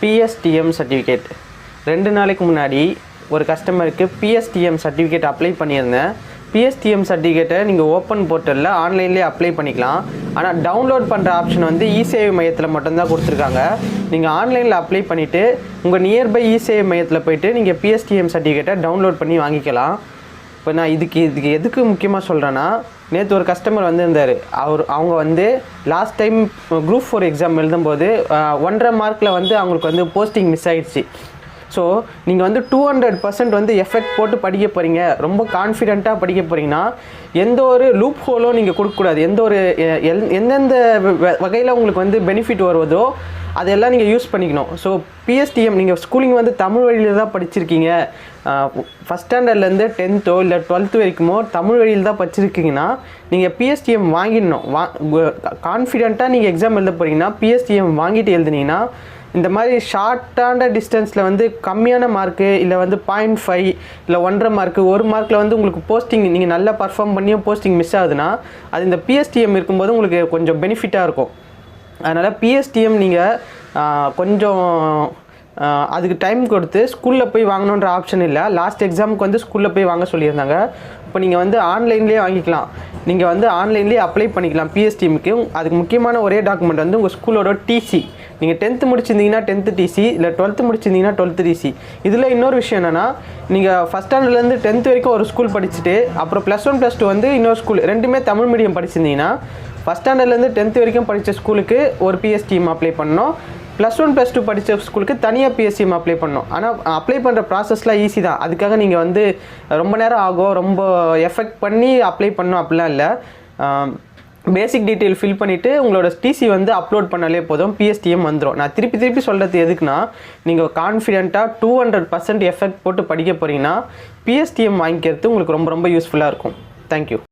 PSTM certificate ரெண்டு நாளைக்கு முன்னாடி ஒரு கஸ்டமருக்கு பிஎஸ்டிஎம் சர்டிஃபிகேட் அப்ளை பண்ணியிருந்தேன். பிஎஸ்டிஎம் சர்டிஃபிகேட்டை நீங்கள் ஓப்பன் போர்ட்டலில் ஆன்லைன்லேயே அப்ளை பண்ணிக்கலாம். ஆனால் டவுன்லோட் பண்ணுற ஆப்ஷன் வந்து இசேவை மையத்தில் மட்டும்தான் கொடுத்துருக்காங்க. நீங்கள் ஆன்லைனில் அப்ளை பண்ணிவிட்டு உங்கள் நியர்பை இசேவை மையத்தில் போயிட்டு நீங்கள் பிஎஸ்டிஎம் சர்டிஃபிகேட்டை டவுன்லோட் பண்ணி வாங்கிக்கலாம். இப்போ நான் இதுக்கு இதுக்கு எதுக்கு முக்கியமாக சொல்கிறேன்னா நேற்று ஒரு கஸ்டமர் வந்திருந்தார். அவர் அவங்க வந்து last time group four exam எழுதும்போது ஒன்றரை மார்க்கில் வந்து அவங்களுக்கு வந்து போஸ்டிங் மிஸ் ஆகிடுச்சு ஸோ நீங்கள் வந்து டூ ஹண்ட்ரட் பர்சன்ட் வந்து எஃபெக்ட் போட்டு படிக்க போகிறீங்க ரொம்ப கான்ஃபிடெண்ட்டாக படிக்க போகிறீங்கன்னா எந்த ஒரு லூப் ஹோலும் நீங்கள் கொடுக்கக்கூடாது எந்த ஒரு எ- எல்- எந்தெந்த வகையில் உங்களுக்கு வந்து பெனிஃபிட் வருவதோ அதெல்லாம் நீங்கள் யூஸ் பண்ணிக்கணும். ஸோ பிஎஸ்டிஎம் நீங்கள் ஸ்கூலிங் வந்து தமிழ் வழியில் தான் படிச்சிருக்கீங்க. ஃபஸ்ட் ஸ்டாண்டர்ட்லேருந்து டென்த்தோ இல்லை டுவெல்த்து வரைக்குமோ தமிழ் வழியில் தான் படிச்சிருக்கீங்கன்னா நீங்கள் பிஎஸ்டிஎம் வாங்கிடணும். வா கான்ஃபிடெண்ட்டாக நீங்கள் எக்ஸாம் எழுத போகிறீங்கன்னா பிஎஸ்டிஎம் வாங்கிட்டு எழுதுனீங்கன்னா இந்த மாதிரி ஷார்ட்டான டிஸ்டன்ஸில் வந்து கம்மியான மார்க்கு இல்லை வந்து பாயிண்ட் ஃபைவ் இல்லை ஒன்றரை மார்க்கு ஒரு மார்க்கில் வந்து உங்களுக்கு போஸ்டிங் நீங்கள் நல்லா பர்ஃபார்ம் பண்ணியும் போஸ்டிங் மிஸ் ஆகுதுன்னா அது இந்த பிஎஸ்டிஎம் இருக்கும்போது உங்களுக்கு கொஞ்சம் பெனிஃபிட்டாக இருக்கும். அதனால் பிஎஸ்டிஎம் நீங்கள் கொஞ்சம் அதுக்கு டைம் கொடுத்து ஸ்கூலில் போய் வாங்கணுன்ற ஆப்ஷன் இல்லை. லாஸ்ட் எக்ஸாமுக்கு வந்து ஸ்கூலில் போய் வாங்க சொல்லியிருந்தாங்க. இப்போ நீங்கள் வந்து ஆன்லைன்லேயே வாங்கிக்கலாம். நீங்கள் வந்து ஆன்லைன்லேயே அப்ளை பண்ணிக்கலாம் பிஎஸ்டிஎம்க்கு அதுக்கு முக்கியமான ஒரே டாக்குமெண்ட் வந்து உங்கள் ஸ்கூலோட டிசி நீங்கள் டென்த்து முடிச்சிருந்தீங்கன்னா டென்த்து டிசி இல்லை டுவெல்த்து முடிச்சிருந்தீங்கன்னா டுவெல்த்து டிசி இதில் இன்னொரு விஷயம் என்னென்னா நீங்கள் ஃபஸ்ட் ஸ்டாண்டர்ட்லேருந்து டென்த் வரைக்கும் ஒரு ஸ்கூல் படிச்சுட்டு அப்புறம் ப்ளஸ் ஒன் ப்ளஸ் டூ வந்து இன்னொரு ஸ்கூல் ரெண்டுமே தமிழ் மீடியம் படிச்சிருந்தீங்கன்னா ஃபஸ்ட் ஸ்டாண்டர்ட்லேருந்து டென்த் வரைக்கும் படித்த ஸ்கூலுக்கு ஒரு பிஎஸ்டிஎம் அப்ளை பண்ணோம் ப்ளஸ் ஒன் ப்ளஸ் டூ படித்த ஸ்கூலுக்கு தனியாக பிஎஸ்சிஎம் அப்ளை பண்ணோம் ஆனால் அப்ளை பண்ணுற ப்ராசஸ்லாம் ஈஸி தான். அதுக்காக நீங்கள் வந்து ரொம்ப நேரம் ஆகும். ரொம்ப எஃபெக்ட் பண்ணி அப்ளை பண்ணோம் அப்படிலாம் இல்லை. பேசிக் டீட்டெயில் ஃபில் பண்ணிவிட்டு உங்களோட டிசி வந்து அப்லோட் பண்ணாலே போதும் பிஎஸ்டிஎம் வந்துடும் நான் திருப்பி திருப்பி சொல்கிறது எதுக்குன்னா நீங்கள் கான்ஃபிடென்ட்டாக டூ ஹண்ட்ரட் பர்சன்ட் எஃபெக்ட் போட்டு படிக்க போகிறீங்கன்னா பிஎஸ்டிஎம் வாங்கிக்கிறது உங்களுக்கு ரொம்ப ரொம்ப யூஸ்ஃபுல்லாக இருக்கும். தேங்க்யூ